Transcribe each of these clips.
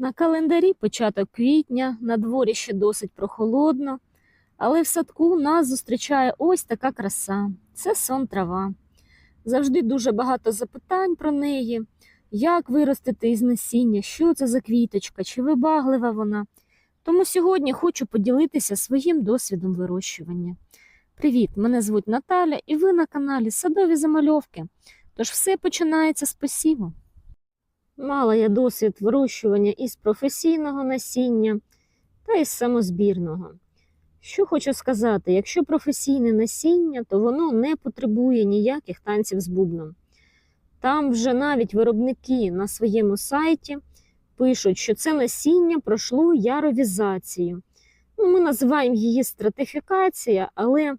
На календарі початок квітня, на дворі ще досить прохолодно, але в садку нас зустрічає ось така краса це сон трава. Завжди дуже багато запитань про неї, як виростити із насіння, що це за квіточка, чи вибаглива вона. Тому сьогодні хочу поділитися своїм досвідом вирощування. Привіт! Мене звуть Наталя, і ви на каналі Садові Замальовки. Тож все починається з посіву. Мала я досвід вирощування із професійного насіння та із самозбірного. Що хочу сказати, якщо професійне насіння, то воно не потребує ніяких танців з бубном. Там вже навіть виробники на своєму сайті пишуть, що це насіння пройшло яровізацію. Ну, ми називаємо її стратифікація, але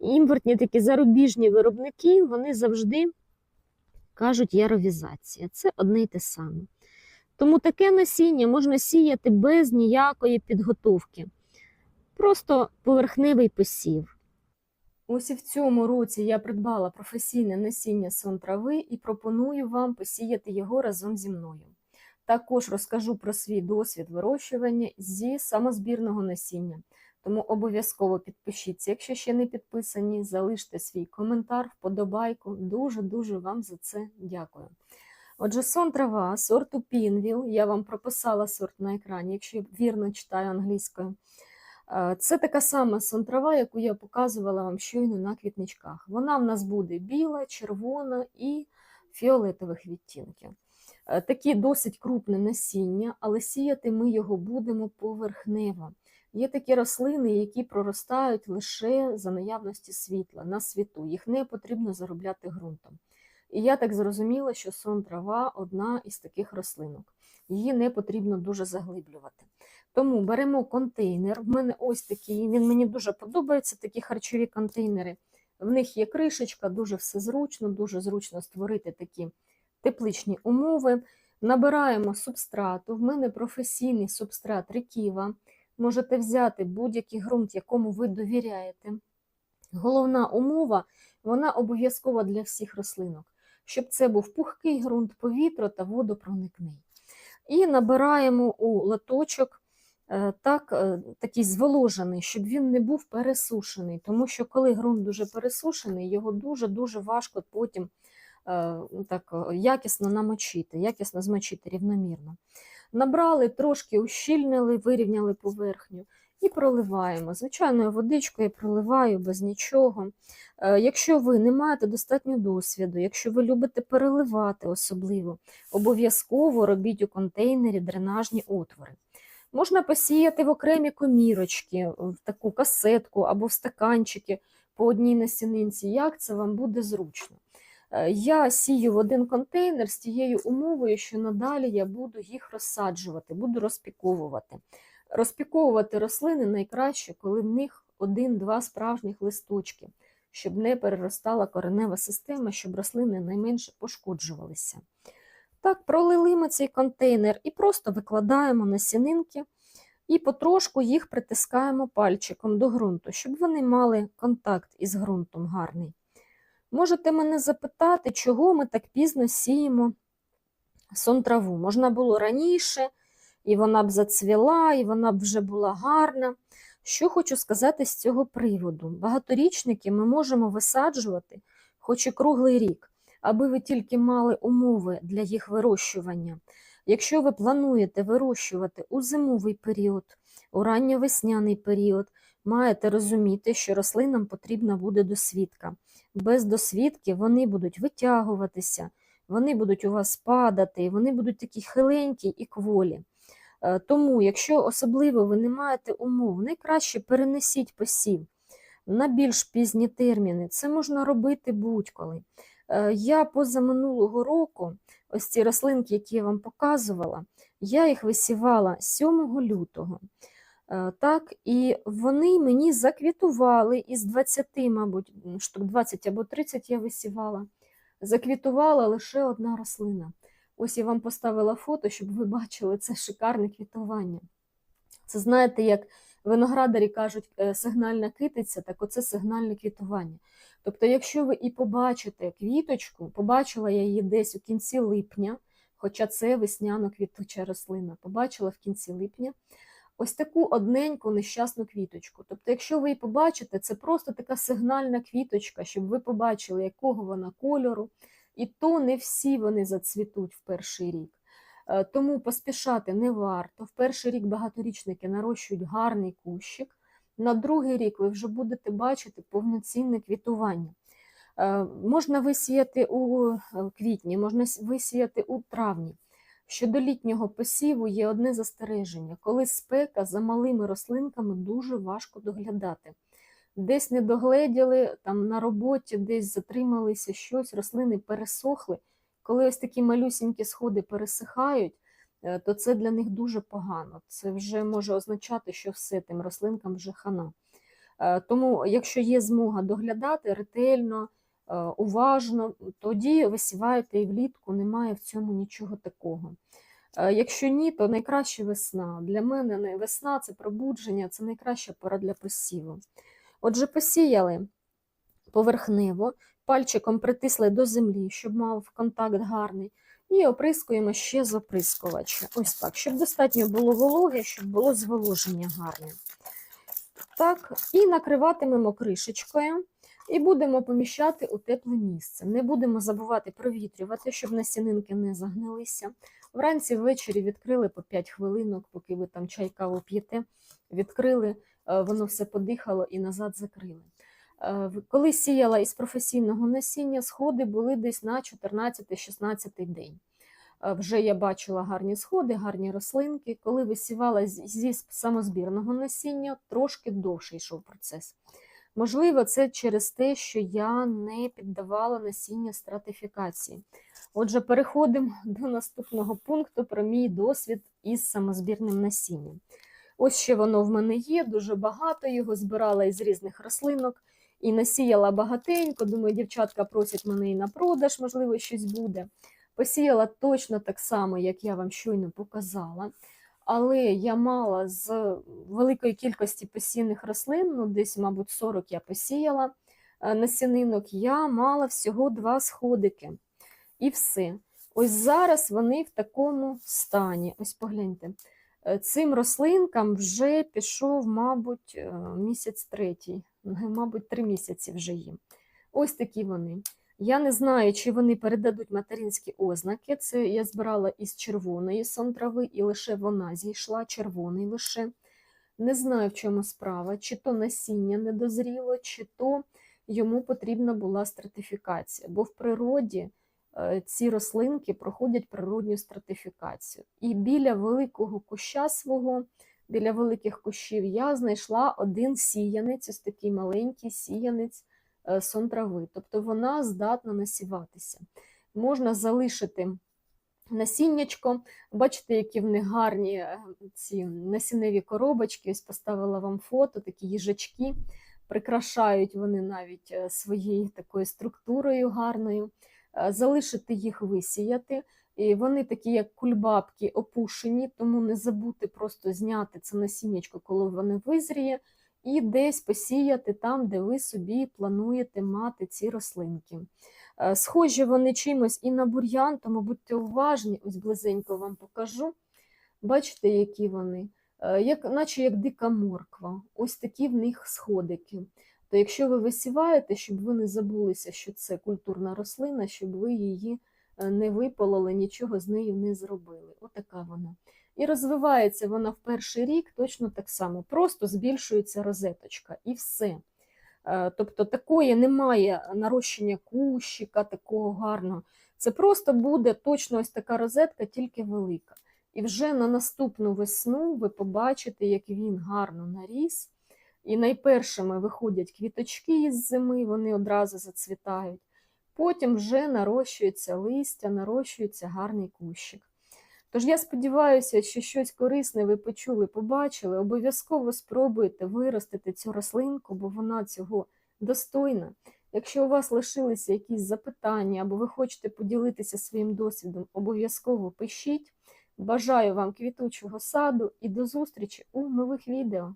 імпортні такі зарубіжні виробники вони завжди кажуть яровізація. Це одне й те саме. Тому таке насіння можна сіяти без ніякої підготовки. Просто поверхневий посів. Ось і в цьому році я придбала професійне насіння сон трави і пропоную вам посіяти його разом зі мною. Також розкажу про свій досвід вирощування зі самозбірного насіння. Тому обов'язково підпишіться, якщо ще не підписані, залиште свій коментар, вподобайку. Дуже-дуже вам за це дякую. Отже, сон трава сорту Пінвіл. Я вам прописала сорт на екрані, якщо я вірно читаю англійською. Е, Це така сама сон трава, яку я показувала вам щойно на квітничках. Вона в нас буде біла, червона і фіолетових відтінків. Е, Такі досить крупне насіння, але сіяти ми його будемо поверхнево. Є такі рослини, які проростають лише за наявності світла на світу. Їх не потрібно заробляти ґрунтом. І я так зрозуміла, що сон трава одна із таких рослинок. Її не потрібно дуже заглиблювати. Тому беремо контейнер. В мене ось такий, він мені дуже подобається, такі харчові контейнери. В них є кришечка, дуже все зручно, дуже зручно створити такі тепличні умови. Набираємо субстрату. В мене професійний субстрат Реківа. Можете взяти будь-який ґрунт, якому ви довіряєте. Головна умова, вона обов'язкова для всіх рослинок, щоб це був пухкий ґрунт, повітря та водопроникний. І набираємо у латочок е, так, е, такий зволожений, щоб він не був пересушений, тому що коли ґрунт дуже пересушений, його дуже-дуже важко потім е, так, якісно намочити, якісно змочити рівномірно. Набрали, трошки ущільнили, вирівняли поверхню і проливаємо. Звичайною водичкою проливаю без нічого. Е, Якщо ви не маєте достатньо досвіду, якщо ви любите переливати особливо, обов'язково робіть у контейнері дренажні отвори. Можна посіяти в окремі комірочки, в таку касетку або в стаканчики по одній насінинці, як це вам буде зручно. Е, Я сію в один контейнер з тією умовою, що надалі я буду їх розсаджувати, буду розпіковувати. Розпіковувати рослини найкраще, коли в них один-два справжніх листочки, щоб не переростала коренева система, щоб рослини найменше пошкоджувалися. Так, пролили ми цей контейнер і просто викладаємо насінинки і потрошку їх притискаємо пальчиком до ґрунту, щоб вони мали контакт із ґрунтом гарний. Можете мене запитати, чого ми так пізно сіємо сон траву. Можна було раніше, і вона б зацвіла, і вона б вже була гарна. Що хочу сказати з цього приводу? Багаторічники ми можемо висаджувати хоч і круглий рік, аби ви тільки мали умови для їх вирощування. Якщо ви плануєте вирощувати у зимовий період, у ранньовесняний період, маєте розуміти, що рослинам потрібна буде досвідка. Без досвідки вони будуть витягуватися, вони будуть у вас падати, вони будуть такі хиленькі і кволі. Е, Тому, якщо особливо ви не маєте умов, найкраще перенесіть посів на більш пізні терміни. Це можна робити будь-коли. Е, Я позаминулого року, ось ці рослинки, які я вам показувала, я їх висівала 7 лютого. Е, Так, і вони мені заквітували із 20, мабуть, штук 20 або 30 я висівала. Заквітувала лише одна рослина. Ось я вам поставила фото, щоб ви бачили це шикарне квітування. Це знаєте, як виноградарі кажуть, е, сигнальна китиця, так оце сигнальне квітування. Тобто, якщо ви і побачите квіточку, побачила я її десь у кінці липня, хоча це весняно-квітуча рослина. Побачила в кінці липня ось таку одненьку нещасну квіточку. Тобто, якщо ви її побачите, це просто така сигнальна квіточка, щоб ви побачили, якого вона кольору, і то не всі вони зацвітуть в перший рік. Е, Тому поспішати не варто. В перший рік багаторічники нарощують гарний кущик. На другий рік ви вже будете бачити повноцінне квітування. Е, Можна висіяти у е, квітні, можна висіяти у травні. Щодо літнього посіву є одне застереження. Коли спека за малими рослинками дуже важко доглядати. Десь не догледіли, там на роботі десь затрималися щось, рослини пересохли. Коли ось такі малюсінькі сходи пересихають, е, то це для них дуже погано. Це вже може означати, що все тим рослинкам вже хана. Е, Тому, якщо є змога доглядати ретельно, уважно, тоді висіваєте і влітку, немає в цьому нічого такого. Е, Якщо ні, то найкраще весна. Для мене весна це пробудження, це найкраща пора для посіву. Отже, посіяли поверхнево, пальчиком притисли до землі, щоб мав контакт гарний, і оприскуємо ще з оприскувача. Ось так, щоб достатньо було вологи, щоб було зволоження гарне. Так, і накриватимемо кришечкою і будемо поміщати у тепле місце. Не будемо забувати провітрювати, щоб насінинки не загнилися. Вранці ввечері відкрили по 5 хвилинок, поки ви там чай каву п'єте, відкрили, е, воно все подихало і назад закрили. Е, Коли сіяла із професійного насіння, сходи були десь на 14-16 день. Е, Вже я бачила гарні сходи, гарні рослинки. Коли висівала зі самозбірного насіння, трошки довше йшов процес. Можливо, це через те, що я не піддавала насіння стратифікації. Отже, переходимо до наступного пункту про мій досвід із самозбірним насінням. Ось ще воно в мене є, дуже багато його збирала із різних рослинок і насіяла багатенько. Думаю, дівчатка просять мене і на продаж, можливо, щось буде. Посіяла точно так само, як я вам щойно показала. Але я мала з великої кількості посіяних рослин, ну десь, мабуть, 40 я посіяла е, насінинок, я мала всього два сходики. І все. Ось зараз вони в такому стані. Ось погляньте. Е, Цим рослинкам вже пішов, мабуть, е, місяць третій, мабуть, три місяці вже їм. Ось такі вони. Я не знаю, чи вони передадуть материнські ознаки. Це я збирала із червоної сонтрави, і лише вона зійшла, червоний лише. Не знаю, в чому справа, чи то насіння не дозріло, чи то йому потрібна була стратифікація. Бо в природі е, ці рослинки проходять природню стратифікацію. І біля великого куща свого, біля великих кущів, я знайшла один сіянець, ось такий маленький сіянець сон трави. Тобто вона здатна насіватися. Можна залишити насіннячко. Бачите, які в них гарні е, ці насінневі коробочки. Ось поставила вам фото, такі їжачки. Прикрашають вони навіть е, своєю такою структурою гарною. Е, Залишити їх висіяти. І вони такі, як кульбабки, опушені, тому не забудьте просто зняти це насіннячко, коли воно визріє, і десь посіяти там, де ви собі плануєте мати ці рослинки. Е, Схожі вони чимось і на бур'ян, тому будьте уважні, ось близенько вам покажу. Бачите, які вони? Е, Як, наче як дика морква. Ось такі в них сходики. То якщо ви висіваєте, щоб ви не забулися, що це культурна рослина, щоб ви її е, не випалили, нічого з нею не зробили. Отака вона. І розвивається вона в перший рік точно так само, просто збільшується розеточка і все. Е, Тобто такої немає нарощення кущика такого гарного. Це просто буде точно ось така розетка, тільки велика. І вже на наступну весну ви побачите, як він гарно наріс. І найпершими виходять квіточки із зими, вони одразу зацвітають. Потім вже нарощується листя, нарощується гарний кущик. Тож я сподіваюся, що щось корисне ви почули, побачили. Обов'язково спробуйте виростити цю рослинку, бо вона цього достойна. Якщо у вас лишилися якісь запитання або ви хочете поділитися своїм досвідом, обов'язково пишіть. Бажаю вам квітучого саду і до зустрічі у нових відео.